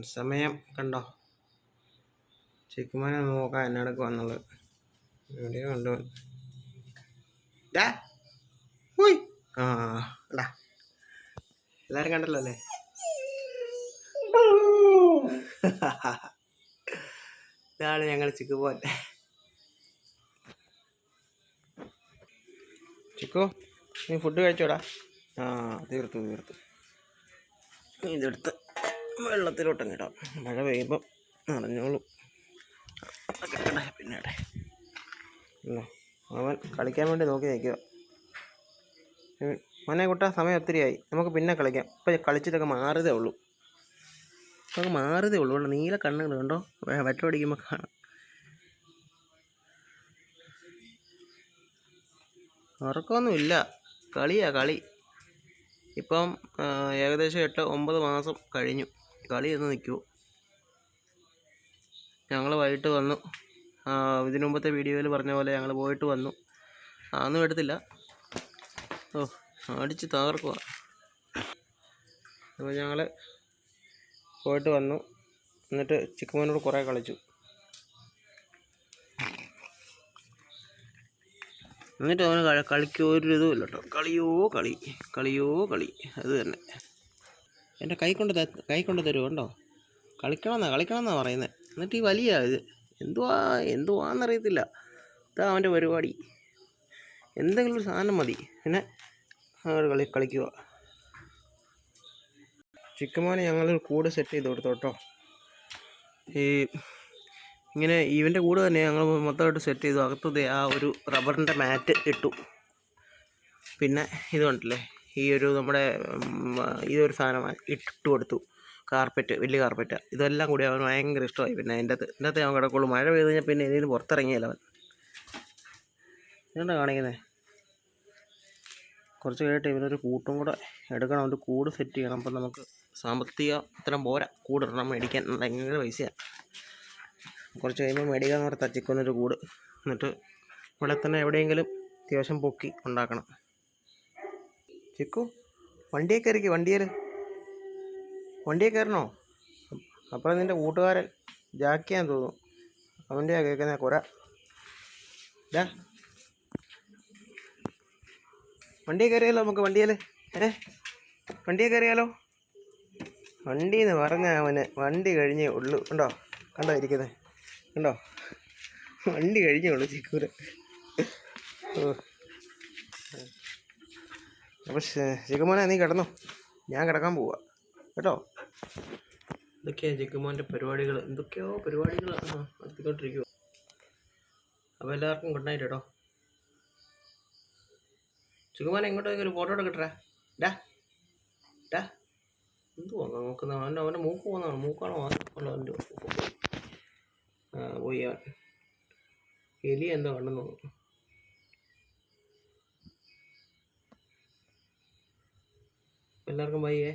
സമയം കണ്ടോ? ചെക്കുമാനെ നോക്കാം എന്നടക്ക് വന്നുള്ളത് എവിടെയോ കണ്ടു. ഉയ്. കണ്ടല്ലോ അല്ലേ? ഇതാണ് ഞങ്ങൾ ചിക്കു ചിക്കുപോൻ ചിക്കു നീ ഫുഡ് കഴിച്ചോടാ? ആ തീർത്തു തീർത്തു. ഇതെടുത്ത്. വെള്ളത്തിലോട്ടങ്ങ് ഇടാം മഴ പെയ്യുമ്പം നിറഞ്ഞോളും. അതൊക്കെ ഇടട്ടെ, പിന്നെ അവൻ കളിക്കാൻ വേണ്ടി നോക്കി നിൽക്കുക. മോനെ കുട്ടാ സമയം ഒത്തിരിയായി. നമുക്ക് പിന്നെ കളിക്കാം. ഇപ്പം കളിച്ചിട്ടൊക്കെ മാറിയതേ ഉള്ളൂ. നമുക്ക് മാറിയതേ ഉള്ളൂ. ഇവിടെ നീല കണ്ണുകൾ കണ്ടോ? വെറ്റോടിക്കുമ്പോൾ കാണാം. ഉറക്കമൊന്നുമില്ല. കളിയാ കളി. ഇപ്പം ഏകദേശം എട്ട് ഒമ്പത് മാസം കഴിഞ്ഞു. കളി എന്ന് നിൽക്കുമോ ഞങ്ങൾ വൈകിട്ട് വന്നു. ഇതിനു മുമ്പത്തെ വീഡിയോയിൽ പറഞ്ഞ പോലെ ഞങ്ങൾ പോയിട്ട് വന്നു. ആന്നും എടുത്തില്ല. ഓ അടിച്ച് തകർക്കുക അപ്പോൾ ഞങ്ങൾ പോയിട്ട് വന്നു. എന്നിട്ട് ചിക്കുമോനോട് കുറേ കളിച്ചു. എന്നിട്ട് അവന് കളിക്കോ ഒരു ഇതും ഇല്ല കേട്ടോ. കളിയോ കളി. കളിയോ കളി. അത് തന്നെ. എന്റെ കൈ കൊണ്ട് കൈ കൊണ്ട് തരുമോ ഉണ്ടോ കളിക്കണമെന്നാ കളിക്കണമെന്നാ പറയുന്നത് എന്നിട്ട് ഈ വലിയ ഇത് എന്തുവാ എന്തുവാന്നറിയത്തില്ല. ഇതാ അവന്റെ പരിപാടി. എന്തെങ്കിലും ഒരു സാധനം മതി. പിന്നെ അവർ കളി കളിക്കുക. ചിക്കുമോനെ ഞങ്ങൾ കൂട് സെറ്റ് ചെയ്ത് കൊടുത്തു കേട്ടോ. ഈ ഇങ്ങനെ ഇവന്റെ കൂടെ തന്നെ ഞങ്ങൾ മൊത്തമായിട്ട് സെറ്റ് ചെയ്തു. അകത്തത് ആ ഒരു റബ്ബറിന്റെ മാറ്റ് ഇട്ടു. പിന്നെ ഇതുണ്ടല്ലേ ഈ ഒരു നമ്മുടെ ഈ ഒരു സാധനം ഇട്ട് കൊടുത്തു. കാർപ്പറ്റ് വലിയ കാർപ്പറ്റ്. ഇതെല്ലാം കൂടി അവന് ഭയങ്കര ഇഷ്ടമായി. പിന്നെ അതിന്റെ അകത്ത് ഇതിന്റെ അകത്ത് അവൻ കിടക്കുള്ളൂ. മഴ പെയ്ത് കഴിഞ്ഞാൽ പിന്നെ ഇതിന് പുറത്തിറങ്ങിയല്ല അവൻ? എന്താ കാണിക്കുന്നത് കുറച്ച് കഴിഞ്ഞിട്ട് ഇവനൊരു കൂട്ടും കൂടെ എടുക്കണം. അവന്റെ കൂട് സെറ്റ് ചെയ്യണം. അപ്പം നമുക്ക് സാമ്പത്തിക ഇത്രയും പോരാ. കൂടിടണം മേടിക്കാൻ. ഭയങ്കര പൈസയാണ് കുറച്ച് കഴിയുമ്പോൾ മേടിക്കാൻ പറഞ്ഞ തച്ചിക്കൊന്നൊരു കൂട്. എന്നിട്ട് ഇവിടെ തന്നെ എവിടെയെങ്കിലും അത്യാവശ്യം പൊക്കി ഉണ്ടാക്കണം. ചിക്കു വണ്ടിയെ കയറിക്ക് വണ്ടിയിൽ. വണ്ടിയെ കയറണോ? അപ്പുറം നിന്റെ കൂട്ടുകാരൻ ജാക്കിയാന്ന് തോന്നും അവന്റെയാ കേൾക്കുന്ന കുര ഡാ വണ്ടിയെ കയറിയാലോ നമുക്ക് വണ്ടിയിൽ? ഏ വണ്ടിയെ കയറിയാലോ? വണ്ടി എന്ന് പറഞ്ഞ അവന് വണ്ടി കഴിഞ്ഞേ ഉള്ളു. ഉണ്ടോ കണ്ടോ ഇരിക്കുന്നത് കണ്ടോ? വണ്ടി കഴിഞ്ഞേ ഉള്ളൂ ചിക്കൂര്. ഓ. അപ്പോൾ ജഗമോനെ നീ കിടന്നോ. ഞാൻ കിടക്കാൻ പോവാ. കേട്ടോ? ഇതൊക്കെയാ ജഗമോന്റെ പരിപാടികൾ എന്തൊക്കെയോ പരിപാടികൾ നടത്തിക്കൊണ്ടിരിക്കുക അപ്പോൾ എല്ലാവർക്കും ഗുഡ് നൈറ്റ് കേട്ടോ ചിക്കുമോനെ ഇങ്ങോട്ടേക്ക് ഒരു ഫോട്ടോ എടുക്കട്ടെ. ഡാ. ഡാ. എന്തുവാ നോക്കുന്ന അവന്റെ അവന്റെ മൂക്ക് പോകുന്നതാണ് മൂക്കാണോ അവന്റെ പോയി അവൻ. എലി എന്തോ കണ്ടെന്ന് തോന്നുന്നു എല്ലാവർക്കും ബൈയേ